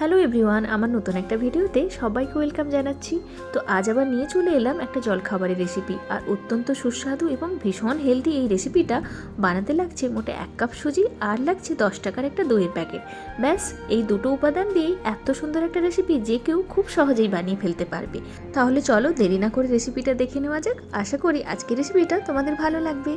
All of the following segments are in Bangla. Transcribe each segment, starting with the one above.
হ্যালো এভরিওয়ান, আমার নতুন একটা ভিডিওতে সবাইকে ওয়েলকাম জানাচ্ছি। তো আজ আবার নিয়ে চলে এলাম একটা জলখাবারের রেসিপি আর অত্যন্ত সুস্বাদু এবং ভীষণ হেলদি এই রেসিপিটা বানাতে লাগছে মোটে এক কাপ সুজি আর লাগছে দশ টাকার একটা দইয়ের প্যাকেট ব্যাস, এই দুটো উপাদান দিয়েই এত সুন্দর একটা রেসিপি যে কেউ খুব সহজেই বানিয়ে ফেলতে পারবে। তাহলে চলো দেরি না করে রেসিপিটা দেখে নেওয়া যাক। আশা করি আজকের রেসিপিটা তোমাদের ভালো লাগবে।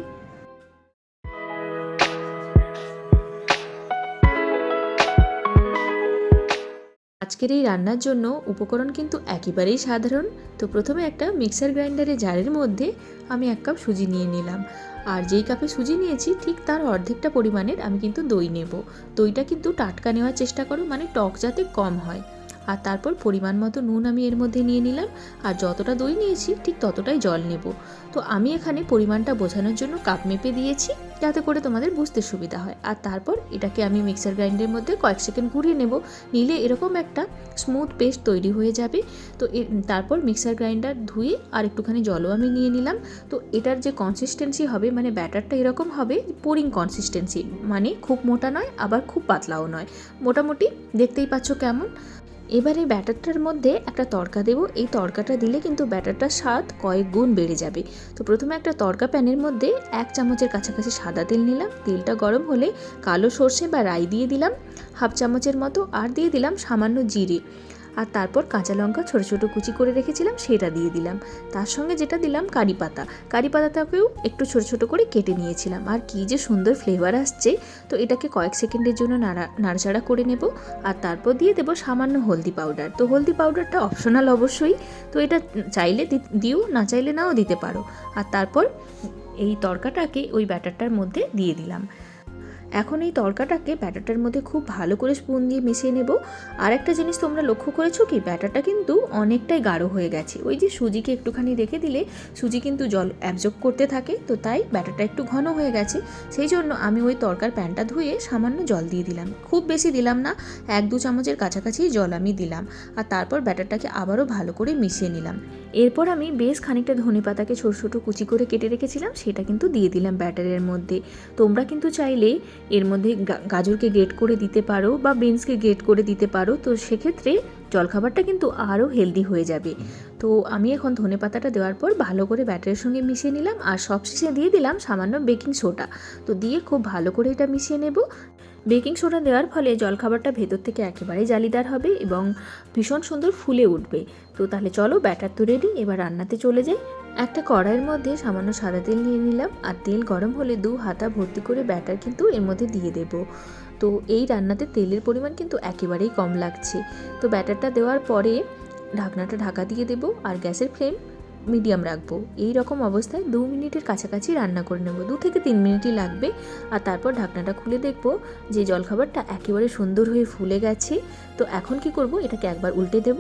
আজকের এই রান্নার জন্য উপকরণ কিন্তু একেবারেই সাধারণ। তো প্রথমে একটা মিক্সার গ্রাইন্ডারে জারের মধ্যে আমি এক কাপ সুজি নিয়ে নিলাম। আর যেই কাপে সুজি নিয়েছি, ঠিক তার অর্ধেকটা পরিমাণের আমি কিন্তু দই নেব। দইটা কিন্তু টাটকা নেওয়ার চেষ্টা করো মানে টক যাতে কম হয়। আর তারপর পরিমাণ মতো নুন আমি এর মধ্যে নিয়ে নিলাম, আর যতটা দই নিয়েছি ঠিক ততটাই জল নেব। তো আমি এখানে পরিমাণটা বোঝানোর জন্য কাপ মেপে দিয়েছি যাতে করে তোমাদের বুঝতে সুবিধা হয়। আর তারপর এটাকে আমি মিক্সার গ্রাইন্ডারের মধ্যে কয়েক সেকেন্ড ঘুরিয়ে নেব, নিলে এরকম একটা স্মুথ পেস্ট তৈরি হয়ে যাবে। তো তারপর মিক্সার গ্রাইন্ডার ধুয়ে আর একটুখানি জলও আমি নিয়ে নিলাম। তো এটার যে কনসিস্টেন্সি হবে মানে ব্যাটারটা এরকম হবে, পোরিং কনসিস্টেন্সি মানে খুব মোটা নয়, আবার খুব পাতলাও নয়। মোটামুটি দেখতেই পাচ্ছ কেমন? এবারে ব্যাটারটার মধ্যে একটা তড়কা দেবো। এই তড়কাটা দিলে কিন্তু ব্যাটারটার স্বাদ কয়েক গুণ বেড়ে যাবে। তো প্রথমে একটা তড়কা প্যানের মধ্যে এক চামচের কাছাকাছি সাদা তেল নিলাম। তেলটা গরম হলে কালো সর্ষে বা রাই দিয়ে দিলাম। হাফ চামচের মতো আর দিয়ে দিলাম সামান্য জিরে। আর তারপর কাঁচা লঙ্কা ছোটো ছোটো কুচি করে রেখেছিলাম, সেটা দিয়ে দিলাম। তার সঙ্গে যেটা দিলাম, কারি পাতা। কারি পাতাটাকেও একটু ছোটো ছোটো করে কেটে নিয়েছিলাম। আর কী যে সুন্দর ফ্লেভার আসছে, তো এটাকে কয়েক সেকেন্ডের জন্য নাড়া, নাড়াচাড়া করে নেব। আর তারপর দিয়ে দেবো সামান্য হলদি পাউডার তো হলদি পাউডারটা অপশনাল অবশ্যই, তো এটা চাইলে দিও, না চাইলে নাও দিতে পারো। আর তারপর এই তরকাটাকে ওই ব্যাটারটার মধ্যে দিয়ে দিলাম। এখন এই তরকাটাকে ব্যাটারটার মধ্যে খুব ভালো করে স্পুন দিয়ে মিশিয়ে নেব। আর একটা জিনিস তোমরা লক্ষ্য করেছ কি? ব্যাটারটা কিন্তু অনেকটাই গাঢ় হয়ে গেছে। ওই যে সুজিকে একটুখানি রেখে দিলে সুজি কিন্তু জল অ্যাবজর্ব করতে থাকে, তো তাই ব্যাটারটা একটু ঘন হয়ে গেছে। সেই জন্য আমি ওই তরকার প্যানটা ধুয়ে সামান্য জল দিয়ে দিলাম। খুব বেশি দিলাম না, এক দু চামচের কাছাকাছি জল আমি দিলাম। আর তারপর ব্যাটারটাকে আবারও ভালো করে মিশিয়ে নিলাম। এরপর আমি বেশ খানিকটা ধনে পাতাকে ছোটো ছোটো কুচি করে কেটে রেখেছিলাম, সেটা কিন্তু দিয়ে দিলাম ব্যাটারের মধ্যে। তোমরা কিন্তু চাইলে এর মধ্যে গা- গাজরকে গ্রেট করে দিতে পারো বা বিনসকে গ্রেট করে দিতে পারো তো সেক্ষেত্রে জলখাবারটা কিন্তু আরও হেলদি হয়ে যাবে। তো আমি এখন ধনে পাতাটা দেওয়ার পর ভালো করে ব্যাটারের সঙ্গে মিশিয়ে নিলাম আর সবশেষে দিয়ে দিলাম সামান্য বেকিং সোডা। তো দিয়ে খুব ভালো করে এটা মিশিয়ে নেব। বেকিং সোডা দেওয়ার ফলে জলখাবারটা ভেতর থেকে একেবারেই জালিদার হবে এবং ভীষণ সুন্দর ফুলে উঠবে। তো তাহলে চলো ব্যাটার তো রেডি এবার রান্নাতে চলে যাই। একটা কড়াইয়ের মধ্যে সামান্য সাদা তেল নিয়ে নিলাম আর তেল গরম হলে দু হাতা ভর্তি করে ব্যাটার কিন্তু এর মধ্যে দিয়ে দেব। তো এই রান্নাতে তেলের পরিমাণ কিন্তু একেবারেই কম লাগছে। তো ব্যাটারটা দেওয়ার পরে ঢাকনাটা ঢাকা দিয়ে দেব আর গ্যাসের ফ্লেম মিডিয়াম রাখব। এই রকম অবস্থায় দু মিনিটের কাছাকাছি রান্না করে নেব। দু থেকে তিন মিনিটই লাগবে আর তারপর ঢাকনাটা খুলে দেখব যে জলখাবারটা একেবারে সুন্দর হয়ে ফুলে গেছে। তো এখন কি করব? এটাকে একবার উল্টে দেব।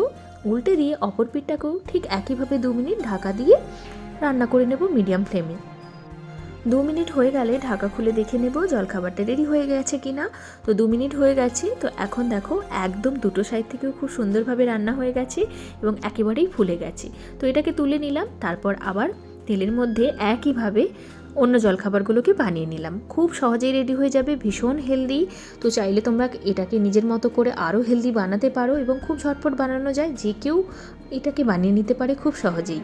উল্টে দিয়ে অপর পিঠটাকেও ঠিক একইভাবে দু মিনিট ঢাকা দিয়ে রান্না করে নেব মিডিয়াম ফ্লেমে। দু মিনিট হয়ে গেলে ঢাকা খুলে দেখে নেব জলখাবারটা রেডি হয়ে গেছে কি না তো দু মিনিট হয়ে গেছে, তো এখন দেখো একদম দুটো সাইড থেকেও খুব সুন্দরভাবে রান্না হয়ে গেছে এবং একেবারেই ফুলে গেছে। তো এটাকে তুলে নিলাম, তারপর আবার তেলের মধ্যে একইভাবে অন্য জলখাবারগুলোকে বানিয়ে নিলাম। খুব সহজেই রেডি হয়ে যাবে, ভীষণ হেলদি। তো চাইলে তোমরা এটাকে নিজের মতো করে আরও হেলদি বানাতে পারো এবং খুব ঝটপট বানানো যায়। যে কেউ এটাকে বানিয়ে নিতে পারে খুব সহজেই।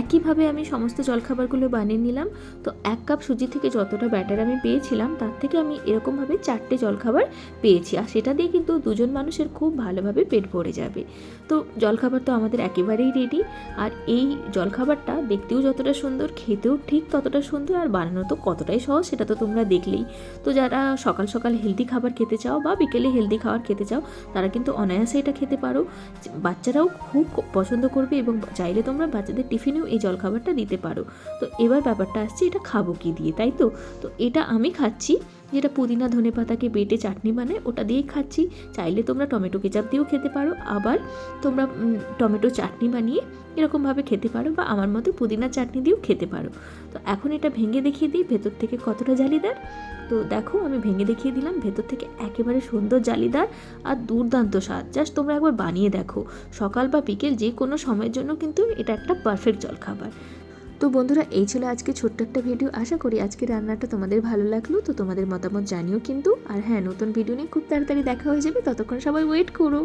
একইভাবে আমি সমস্ত জলখাবারগুলো বানিয়ে নিলাম। তো এক কাপ সুজি থেকে যতটা ব্যাটার আমি পেয়েছিলাম, তার থেকে আমি এরকমভাবে চারটে জলখাবার পেয়েছি। আর সেটা দিয়ে কিন্তু দুজন মানুষের খুব ভালোভাবে পেট ভরে যাবে। তো জলখাবার তো আমাদের একেবারেই রেডি আর এই জলখাবারটা দেখতেও যতটা সুন্দর, খেতেও ঠিক ততটা সুন্দর আর বানানো তো কতটাই সহজ সেটা তো তোমরা দেখলেই। তো যারা সকাল সকাল হেলদি খাবার খেতে চাও বা বিকেলে হেলদি খাবার খেতে চাও, তারা কিন্তু অনায়াসে এটা খেতে পারো। বাচ্চারাও খুব পছন্দ করবে এবং চাইলে তোমরা বাচ্চাদের টিফিনেও এই জলখাবারটা দিতে পারো। তো এবার ব্যাপারটা আসছে এটা খাব কি দিয়ে, তাই তো? তো এটা আমি খাচ্ছি, যেটা পুদিনা ধনে পাতাকে বেটে চাটনি বানায়, ওটা দিয়েই খাচ্ছি। চাইলে তোমরা টমেটো কেচাপ দিয়েও খেতে পারো, আবার তোমরা টমেটো চাটনি বানিয়ে এরকমভাবে খেতে পারো বা আমার মতো পুদিনা চাটনি দিয়েও খেতে পারো। তো এখন এটা ভেঙে দেখিয়ে দিই, ভেতর থেকে কতটা জালিদার। তো দেখো, আমি ভেঙে দেখিয়ে দিলাম। ভেতর থেকে একেবারে সুন্দর জালিদার আর দুর্দান্ত স্বাদ। জাস্ট তোমরা একবার বানিয়ে দেখো। সকাল বা বিকেল যে কোনো সময়ের জন্য কিন্তু এটা একটা পারফেক্ট জলখাবার। তো বন্ধুরা, এই ছিল আজকে ছোট্ট একটা ভিডিও আশা করি আজকে রান্নাটা তোমাদের ভালো লাগল। তো তোমাদের মতামত জানিও কিন্তু। আর হ্যাঁ নতুন ভিডিও নিয়ে খুব তাড়াতাড়ি দেখা হয়ে যাবে। ততক্ষণ সবাই ওয়েট করো।